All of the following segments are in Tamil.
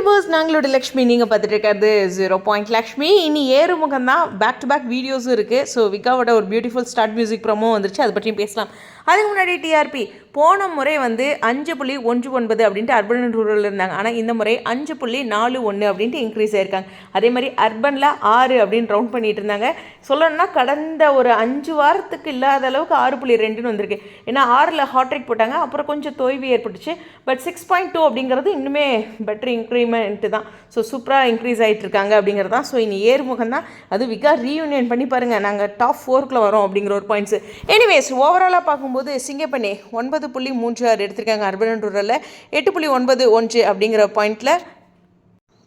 வியூவர்ஸ் நாங்களோட லக்ஷ்மி நீங்கள் பார்த்துட்டு இருக்கிறது ஜீரோ பாயிண்ட் லக்ஷ்மி. இனி ஏறுமுகம் தான் பேக் டு பேக் வீடியோஸும் இருக்குது ஸோ விகாவோட ஒரு பியூட்டிஃபுல் ஸ்டார்ட் மியூசிக் ப்ரோமோ வந்துருச்சு. அதை பற்றியும் பேசலாம். அதுக்கு முன்னாடி டிஆர்பி போன முறை வந்து அஞ்சு புள்ளி ஒன்று ஒன்பது அப்படின்ட்டு அர்பன் அண்ட் ரூரல் இருந்தாங்க. ஆனால் இந்த முறை அஞ்சு புள்ளி நாலு ஒன்று அப்படின்ட்டு இன்க்ரீஸ் ஆயிருக்காங்க. அதே மாதிரி அர்பனில் ஆறு அப்படின்னு ரவுண்ட் பண்ணிட்டு இருந்தாங்க. சொல்லணும்னா கடந்த ஒரு அஞ்சு வாரத்துக்கு இல்லாத அளவுக்கு ஆறு புள்ளி ரெண்டுன்னு வந்திருக்கு. ஏன்னா ஆறில் ஹாட்ரிக் போட்டாங்க. அப்புறம் கொஞ்சம் தொய்வு ஏற்பட்டுச்சு. பட் சிக்ஸ் பாயிண்ட் டூ அப்படிங்கிறது இன்னுமே பெட்டர் எலிமெண்ட்டு தான். ஸோ சூப்பராக இன்க்ரீஸ் ஆகிட்டு இருக்காங்க அப்படிங்கிறது தான். ஸோ இனி ஏர்முகம் தான் அது விகா ரீயூனியன் பண்ணி பாருங்கள் நாங்கள் டாப் ஃபோர்க்கில் வரோம் அப்படிங்கிற ஒரு பாயிண்ட்ஸ் எனிவேஸ் ஓவராலாக பார்க்கும்போது சிங்கப்பண்ணே ஒன்பது புள்ளி மூன்று ஆறு எடுத்திருக்காங்க. அர்பன் ரூரலில் எட்டு புள்ளி ஒன்பது ஒன்று அப்படிங்கிற பாயிண்டில்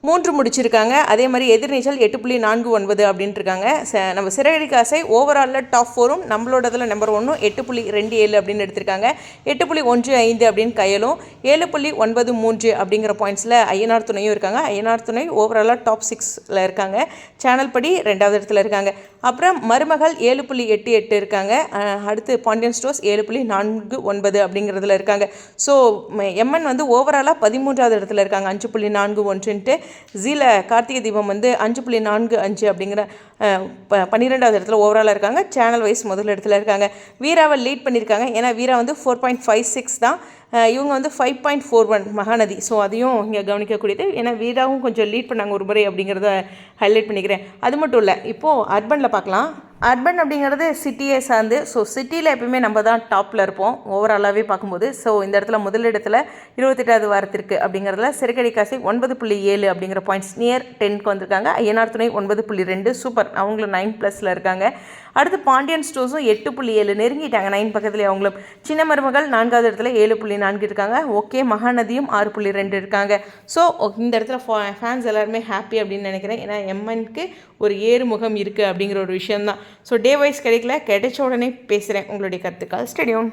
மூன்று முடிச்சிருக்காங்க. அதே மாதிரி எதிர்நீச்சல் எட்டு புள்ளி நான்கு ஒன்பது அப்படின்ட்டு இருக்காங்க ச நம்ம சிறகடி காசை ஓவராலில் டாப் ஃபோரும் நம்மளோடதில் நம்பர் ஒன்றும் எட்டு புள்ளி ரெண்டு ஏழு அப்படின்னு எடுத்திருக்காங்க. எட்டு புள்ளி ஒன்று ஐந்து அப்படின்னு கையலும் ஏழு புள்ளி ஒன்பது மூன்று அப்படிங்கிற பாயிண்ட்ஸில் ஐயனார் துணையும் இருக்காங்க. ஐயனார் துணை ஓவராலாக டாப் சிக்ஸில் இருக்காங்க. சேனல் படி ரெண்டாவது இடத்துல இருக்காங்க. அப்புறம் மருமகள் ஏழு புள்ளி எட்டு எட்டு இருக்காங்க. அடுத்து பாண்டியன் ஸ்டோர்ஸ் ஏழு புள்ளி நான்கு ஒன்பது அப்படிங்கிறதுல இருக்காங்க. ஸோ எம்என் வந்து ஓவராலாக பதிமூன்றாவது இடத்துல இருக்காங்க. அஞ்சு புள்ளி நான்கு ஒன்றுன்ட்டு. ஜீல கார்த்திகை தீபம் வந்து அஞ்சு புள்ளி நான்கு அஞ்சு அப்படிங்கிற ப- பன்னிரெண்டாவது இடத்துல ஓவராலாக இருக்காங்க. சேனல் வைஸ் முதல் இடத்துல இருக்காங்க. வீராவை லீட் பண்ணியிருக்காங்க ஏன்னா வீரா வந்து ஃபோர் பாயிண்ட் ஃபைவ் சிக்ஸ் தான். இவங்க வந்து five point four one Mahanadi. So அதையும் இங்கே கவனிக்கக்கூடியது. ஏன்னா வீராவும் கொஞ்சம் லீட் பண்ணாங்க ஒரு முறை அப்படிங்கிறத ஹைலைட் பண்ணிக்கிறேன். அது மட்டும் இல்லை இப்போது அர்பனில் பார்க்கலாம். அர்பன் அப்படிங்கிறது சிட்டியை சார்ந்து ஸோ சிட்டியில் எப்பயுமே நம்ம தான் டாப்பில் இருப்போம் ஓவராலாகவே பார்க்கும்போது. ஸோ இந்த இடத்துல முதலிடத்தில் இருபத்தெட்டாவது வாரத்திற்கு அப்படிங்கிறதுல சிறுகடி காசி ஒன்பது புள்ளி ஏழு அப்படிங்கிற பாயிண்ட்ஸ் நியர் டென்க்கு வந்திருக்காங்க. ஐயனார் துணை ஒன்பது புள்ளி ரெண்டு சூப்பர் அவங்களும் நைன் ப்ளஸில் இருக்காங்க. அடுத்து பாண்டியன் ஸ்டோர்ஸும் எட்டு புள்ளி ஏழு நெருங்கிட்டாங்க. நைன் பக்கத்துலேயே அவங்களும் சின்ன மருமகள் நான்காவது இடத்துல ஏழு புள்ளி நான்கு இருக்காங்க. ஓகே மகாநதியும் ஆறு புள்ளி ரெண்டு இருக்காங்க. ஸோ இந்த இடத்துல ஃபேன்ஸ் எல்லாருமே ஹாப்பி அப்படின்னு நினைக்கிறேன். ஏன்னா எம்என்க்கு ஒரு ஏறுமுகம் இருக்குது அப்படிங்கிற ஒரு விஷயம்தான். ஸோ டே வைஸ் கிடைக்கல. கிடைச்ச உடனே பேசுகிறேன் உங்களுடைய கருத்துக்கள். ஸ்டெடியூன்